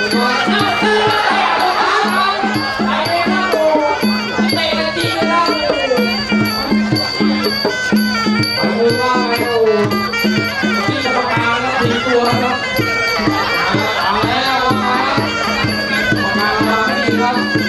ดึงเชือกตล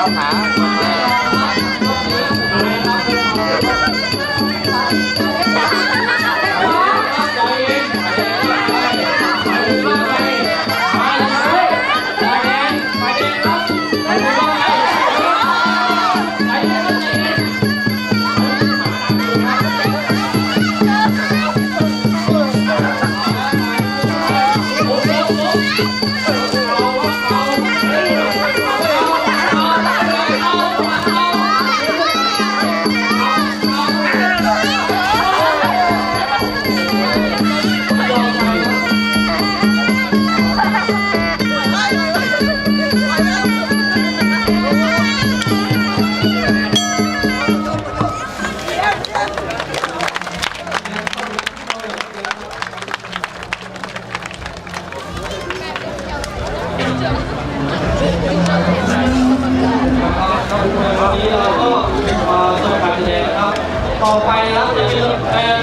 เข้ นี้เราก็จบการแสดงนะครับ ต่อไปนะครับจะเป็น